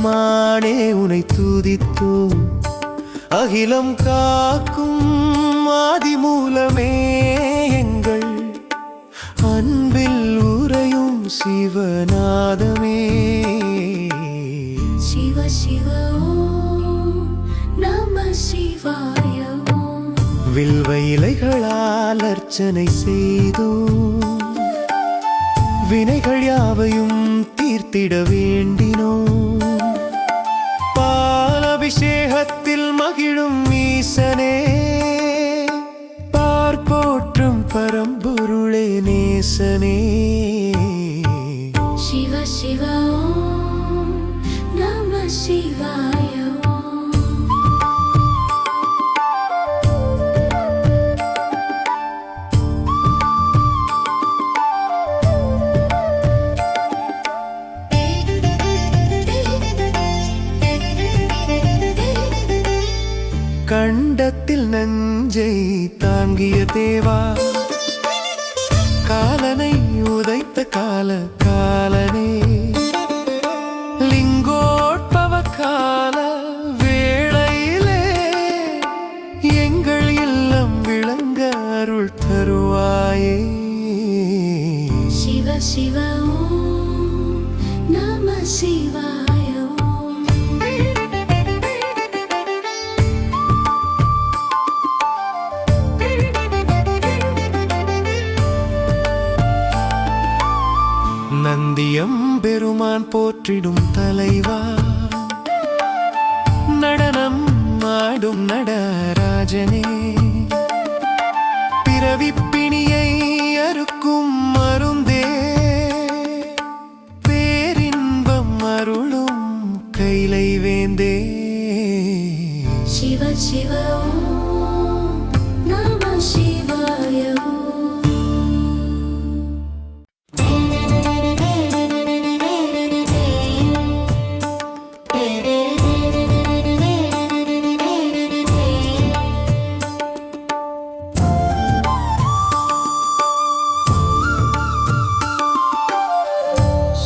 சிவபெருமானே உனை துதித்தோ அகிலம் காக்கும் ஆதிமூலமே எங்கள். அன்பில் உறையும் சிவநாதமே. சிவ சிவ நம சிவாய வில்வ இலைகளால் அர்ச்சனை செய்தோ வினைகள் யாவையும் தீர்த்திட வேண்டினோ அபிஷேகத்தில் மகிழும் ஈசனே. பார்ப்போற்றும் பரம்பொருளே நேசனே.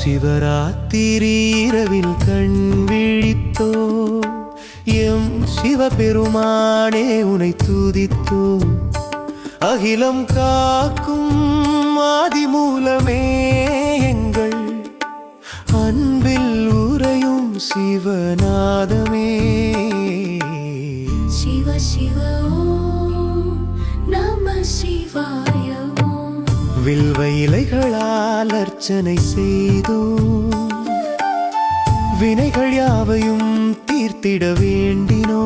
சிவராத்திரி இரவில் கண் விழித்தோ எம் சிவபெருமானே உனை துதித்தோ அகிலம் காக்கும் ஆதிமூலமே எங்கள். அன்பில் உறையும் சிவநாதமே. சிவ சிவ நம சிவா வில்வ இலைகளால் அர்ச்சனை செய்தோ? வினைகள் யாவையும் தீர்த்திட வேண்டினோ?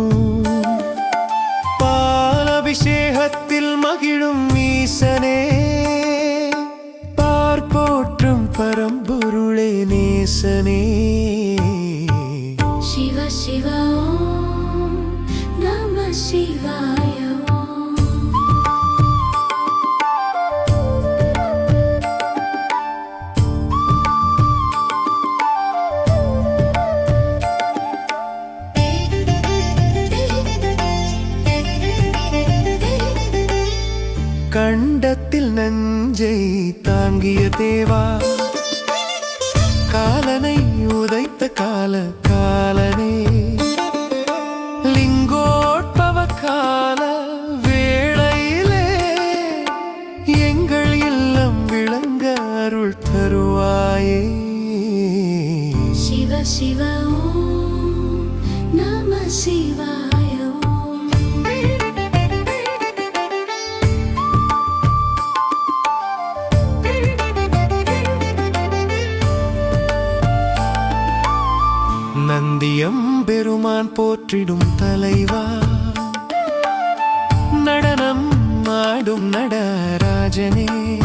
பாலபிஷேகத்தில் மகிழும் ஈசனே பார்ப்போற்றும் பரம்பொருளே நேசனே. சிவ சிவா. கண்டத்தில் நஞ்சை தாங்கிய தேவா காலனை உதைத்த கால காலனே போற்றிடும் தலைவா. நடனம் ஆடும் நடராஜனே.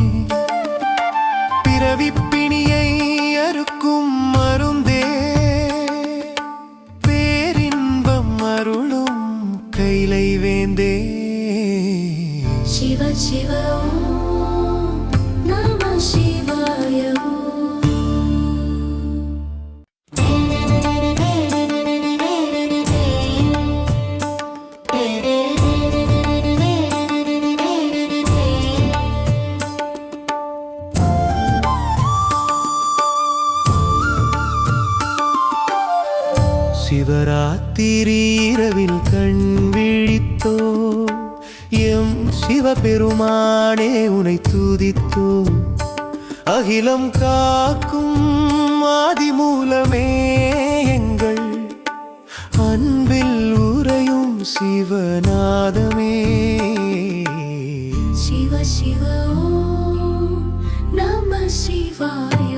அகிலம் காக்கும் ஆதிமூலமே எங்கள். அன்பில் உறையும் சிவநாதமே. சிவ சிவ நம சிவாய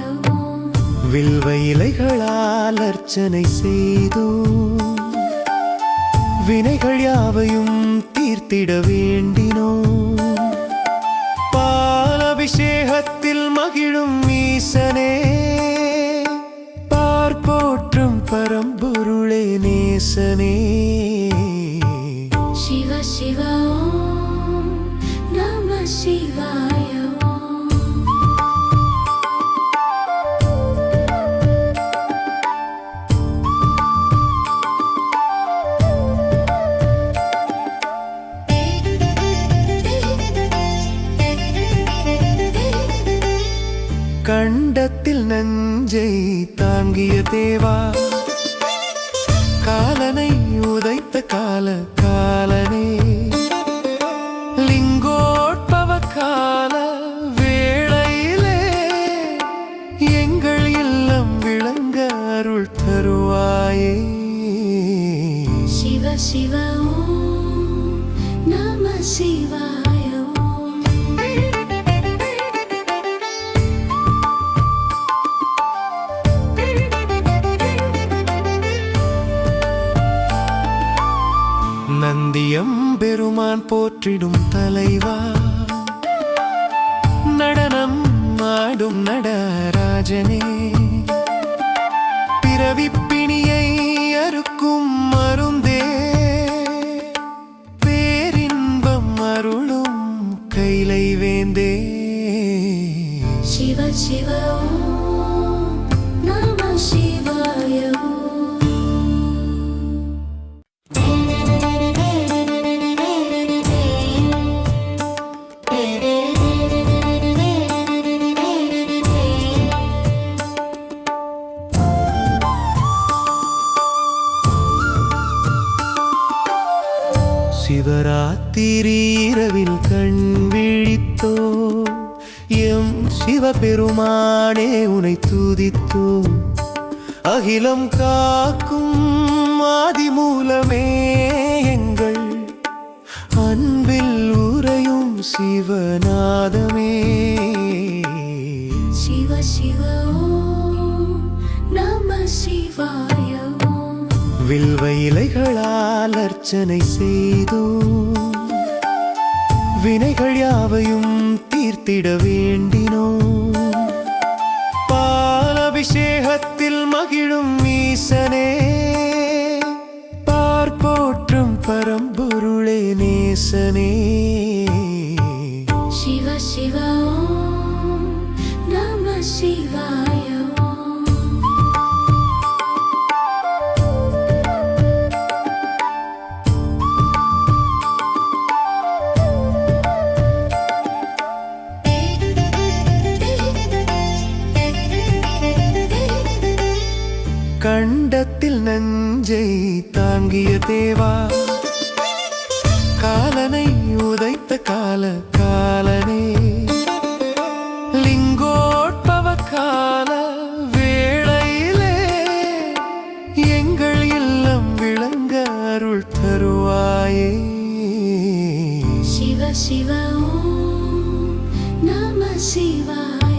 வில்வ இலைகளால் அர்ச்சனை செய்தோ வினைகள் யாவையும் தீர்த்திட வேண்டினோ நேசனே சிவ சிவ நம சிவாய கண்டத்தில் நஞ்சை தாங்கிய தேவா ஆடும் நடராஜனே பிறவிப்பிணியை சிவராத்திரி இரவில் கண் விழித்தோ எம் சிவபெருமானே உனை துதித்தோ அகிலம் காக்கும் ஆதிமூலமே எங்கள். அன்பில் உரையும் சிவநாதமே. சிவ சிவ நம சிவா வில்வ இலைகளால் அர்ச்சனை செய்தோ? வினைகள் யாவையும் தீர்த்திட வேண்டினோ? பாலபிஷேகத்தில் மகிழும் ஈசனே பார்ப்போற்றும் பரம்பொருளே நேசனே. சிவ சிவா கட்டில் நஞ்சை தாங்கிய தேவா காலனை உதைத்த கால காலனே. லிங்கோட்பவ கால வேளையிலே எங்கள் இல்லம் விளங்க அருள் தருவாயே. சிவ சிவ நம சிவாய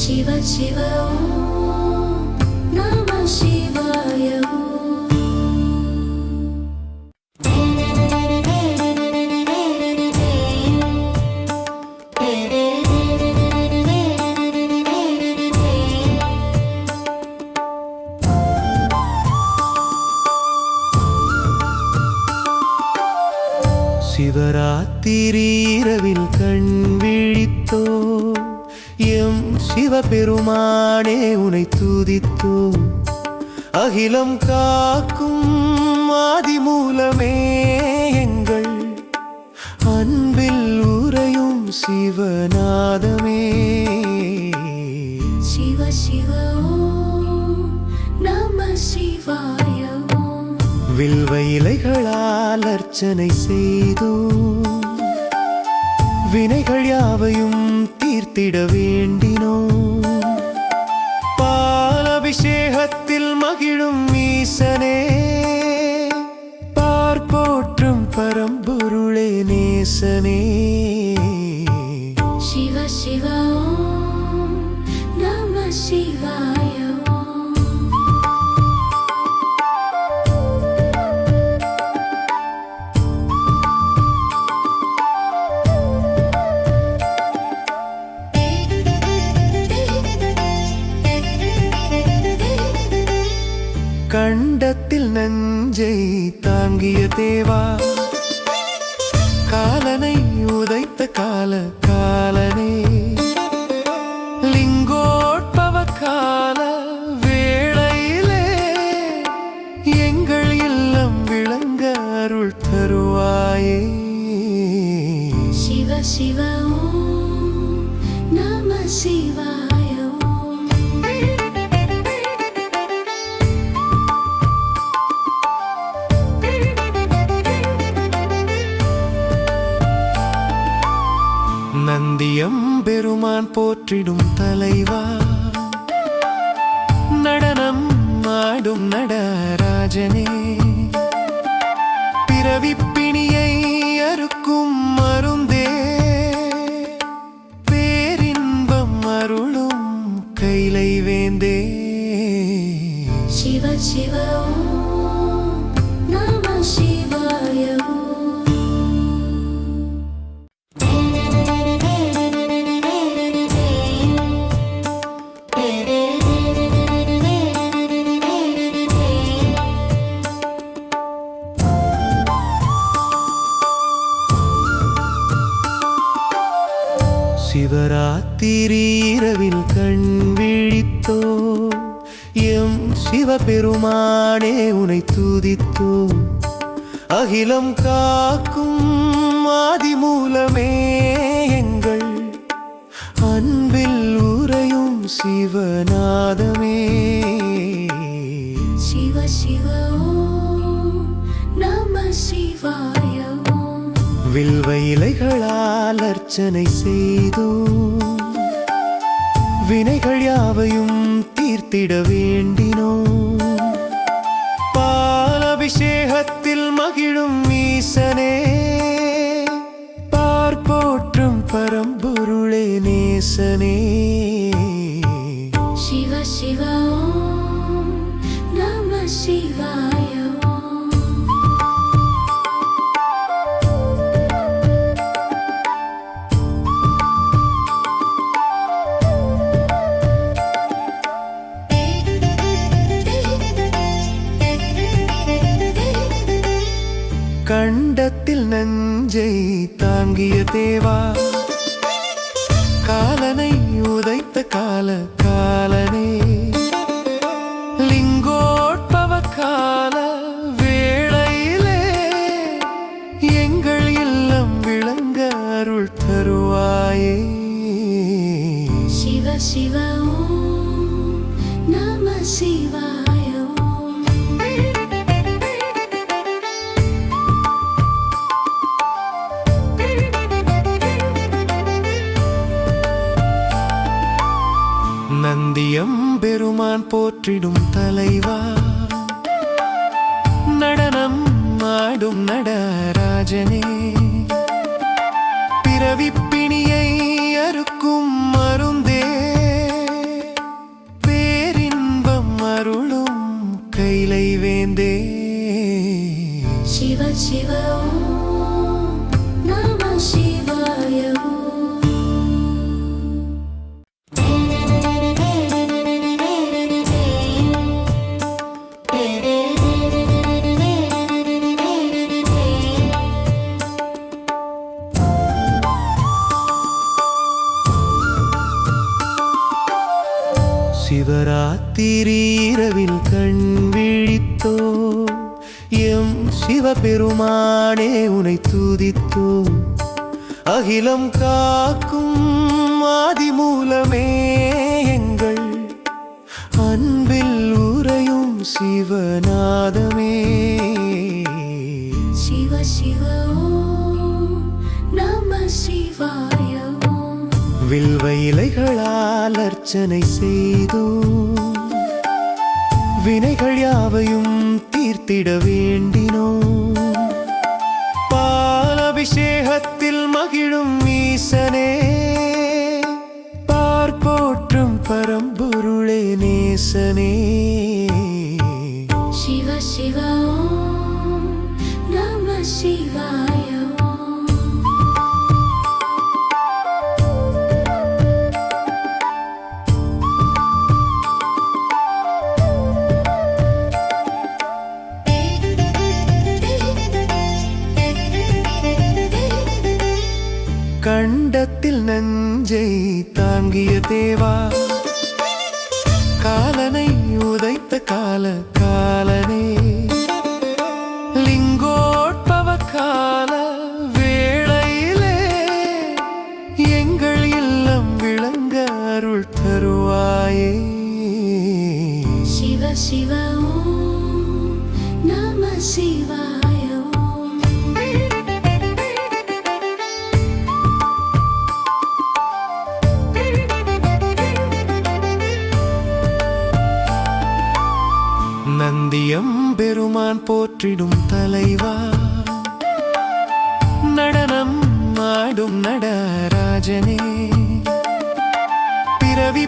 சிவ சிவ அகிலம் காக்கும் ஆதிமூலமே எங்கள். அன்பில் உறையும் சிவநாதமே. சிவ சிவ நம சிவாய வில்வ இலைகளால் அர்ச்சனை செய்தோ. வினைகள் யாவையும் தீர்த்திட வேண்டினோம் ஈசனே பார்ப்போற்றும் பரம்பொருளே நேசனே. சிவ சிவா காலனை உதைத்த கால காலனே. போற்றிடும் தலைவா. நடனம் ஆடும் நடராஜனே பிறவிப்பிணியை அறுக்கும் மருந்தே. பேரின்பம் அருளும் கைலை வேந்தே. சிவ சிவ சிவராத்திரி இரவில் கண் விழித்தோ எம் சிவபெருமானே உனை துதித்தோ அகிலம் காக்கும் ஆதிமூலமே எங்கள். அன்பில் உறையும் சிவநாதமே. சிவ சிவ நம சிவாய வில்வ இலைகளால் அர்ச்சனை செய்தோ வினைகள் யாவையும் தீர்த்திட வேண்டினோ? பாலபிஷேகத்தில் மகிழும் ஈசனே பார்ப்போற்றும் பரம்பொருளே நேசனே. சிவ சிவா. நஞ்சை தாங்கிய தேவா காலனை உதைத்த கால காலனே. லிங்கோட்பவ கால வேளையிலே எங்கள் இல்லம் விளங்க அருள் தருவாயே. சிவ சிவ நம சிவா. அருளும் கைலை வேந்தே. சிவ சிவ ஓம் எம் சிவபெருமானே உனை துதித்தோ அகிலம் காக்கும் ஆதிமூலமே எங்கள். அன்பில் உறையும் சிவநாதமே. சிவ சிவ நம சிவாய வில்வ இலைகளால் அர்ச்சனை செய்தோ வினைகள் யாவையும் தீர்த்திட வேண்டினோ? பாலபிஷேகத்தில் மகிழும் ஈசனே பார்ப்போற்றும் பரம்பொருளே நேசனே. சிவ சிவ நம சிவா. தாங்கிய தேவா காலனை உதைத்த காலத்தை நந்தியம் பெருமான் போற்றிடும் தலைவா. நடனம் ஆடும் நடராஜனே. பிறவி